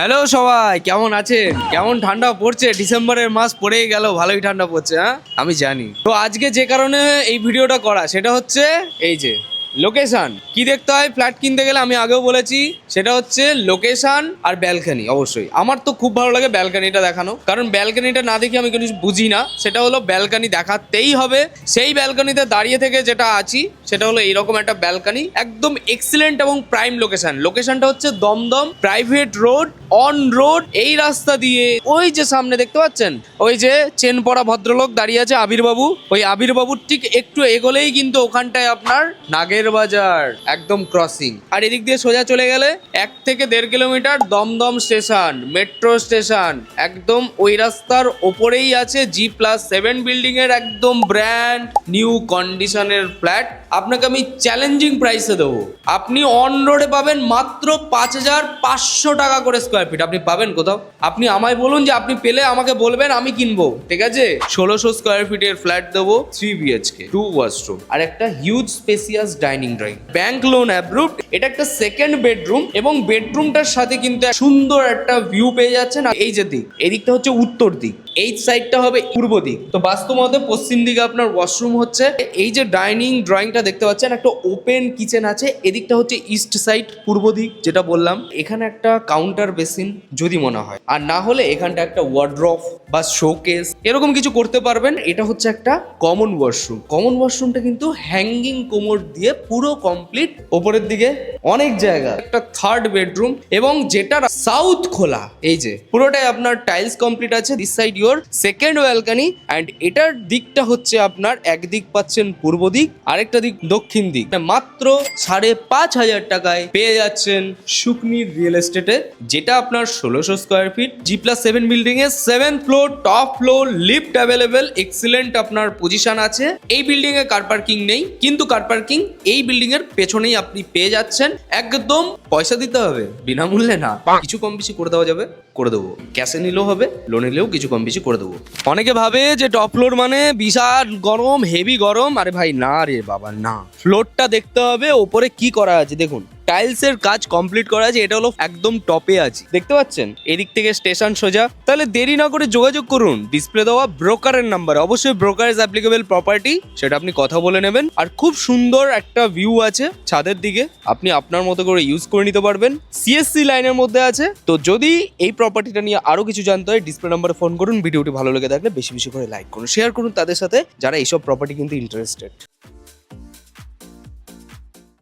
Hello সবাই, কেমন আছেন? কেমন ঠান্ডা পড়ছে? ডিসেম্বরের মাস পড়েই গেল, ভালোই ঠান্ডা পড়ছে হ্যাঁ? আমি জানি। তো আজকে যে কারণে এই ভিডিওটা করা, সেটা হচ্ছে, এই যে লোকেশন কি দেখতে হয়? ফ্ল্যাট কিনতে গেলে আমি আগেও বলেছি, সেটা হচ্ছে লোকেশান আর ব্যালকানি অবশ্যই। আমার তো খুব ভালো লাগে ব্যালকানিটা দেখানো। কারণ ব্যালকানিটা না দেখে আমি কিছু বুঝি না। সেটা হলো ব্যালকানি দেখাতেই হবে। সেই ব্যালকানিতে দাঁড়িয়ে থেকে যেটা আছি, সেটা হলো এইরকম একটা ব্যালকানি একদম এক্সিলেন্ট এবং প্রাইম লোকেশান লোকেশনটা হচ্ছে Dum Dum private road on road এই রাস্তা দিয়ে। ওই যে সামনে দেখতে পাচ্ছেন? ওই যে চেন পড়া ভদ্রলোক দাঁড়িয়ে আছে আবির বাবু ওই আবির বাবুর ঠিক একটু এগোলেই কিন্তু ওখানটায় আপনার নাগের বাজার, একদম ক্রসিং আর এদিক দিয়ে সোজা চলে গেলে এক থেকে দেড় kilometre Dum Dum station metro station. একদম ওই রাস্তার ওপরেই আছে জি প্লাস সেভেন বিল্ডিং এর একদম ব্র্যান্ড নিউ কন্ডিশনের ফ্ল্যাট আপনাকে আমি চ্যালেঞ্জিং প্রাইসে দেবো। আপনি অন রোডে পাবেন মাত্র পাঁচ হাজার পাঁচশো টাকা করে স্কোয়ার ফিট আপনি পাবেন কোথাও? আপনি আমায় বলুন যে আপনি পেলে আমাকে বলবেন, আমি কিনবো। ঠিক আছে? ষোলোশো স্কোয়ার ফিটের ফ্ল্যাট দেবো থ্রি বিএচকে টু ওয়াশরুম আর একটা huge spacious dining drawing. Bank loan approved, এটা একটা সেকেন্ড বেডরুম এবং বেডরুমটার সাথে কিন্তু সুন্দর একটা ভিউ পেয়ে যাচ্ছেন। এই যে দিক এদিকটা হচ্ছে উত্তর দিক, এই সাইডটা হবে পূর্ব দিক। তো বাস্তব মতে পশ্চিম দিকে আপনার ওয়াশরুম হচ্ছে। এই যে ডাইনিং ড্রয়িংটা দেখতে পাচ্ছেন, একটা ওপেন কিচেন আছে। এদিকটা হচ্ছে ইস্ট সাইড পূর্ব দিক, যেটা বললাম। এখানে একটা কাউন্টার বেসিন যদি মনে হয়। আর না হলে এখানটা একটা ওয়ার্ড্রফ বা শোকেস এরকম কিছু করতে পারবেন। এটা হচ্ছে একটা কমন ওয়াশরুম কমন ওয়াশরুমটা কিন্তু হ্যাঙ্গিং কোমর দিয়ে পুরো কমপ্লিট ওপরের দিকে অনেক জায়গা। একটা থার্ড বেডরুম এবং যেটা সাউথ খোলা, এই যে, পুরোটাই আপনার টাইলস কমপ্লিট আছে this side your second balcony and এটার দিকটা হচ্ছে আপনার একদিক পাচ্ছেন পূর্ব দিক, আরেকটা দিক দক্ষিণ দিক। মাত্র সাড়ে পাঁচ হাজার টাকায় পেয়ে যাচ্ছেন শুকনির রিয়েল এস্টেটে যেটা আপনার ষোলোশো square feet G plus seven building এর seven floor top floor lift available excellent আপনার পজিশন আছে। এই বিল্ডিং এ কার পার্কিং নেই, কিন্তু কার পার্কিং এই বিল্ডিং এর পেছনেই আপনি পেয়ে যাচ্ছেন একদম পয়সা দিতে হবে। বিনামূল্যে না। কিছু কম বেশি করে দেওয়া যাবে করে দেবো। ক্যাশে নিলেও হবে লোন নিলেও কিছু কম বেশি করে দেবো। অনেকে ভাবে যে টপ ফ্লোর মানে বিশাল গরম হেভি গরম। আরে ভাই না রে বাবা না। ফ্লোরটা দেখতে হবে ওপরে কি করা আছে দেখুন। টাইলসের কাজ কমপ্লিট করা আছে, এটা হলো একদম টপে আছে। দেখতে পাচ্ছেন? এদিক থেকে স্টেশন সোজা। তাহলে দেরি না করে যোগাযোগ করুন। ডিসপ্লে দেওয়া ব্রোকারের নাম্বার অবশ্যই ব্রোকারেজ অ্যাপ্লিকেবল প্রপার্টি সেটা আপনি কথা বলে নেবেন। আর খুব সুন্দর একটা ভিউ আছে ছাদের দিকে। আপনি আপনার মতো করে ইউজ করে নিতে পারবেন। সিএসসি লাইনের মধ্যে আছে। তো যদি এই প্রপার্টিটা নিয়ে আরও কিছু জানতে হয় ডিসপ্লে নাম্বারে ফোন করুন। ভিডিওটি ভালো লেগে থাকলে বেশি বেশি করে লাইক করুন। শেয়ার করুন তাদের সাথে, যারা এইসব প্রপার্টি কিন্তু ইন্টারেস্টেড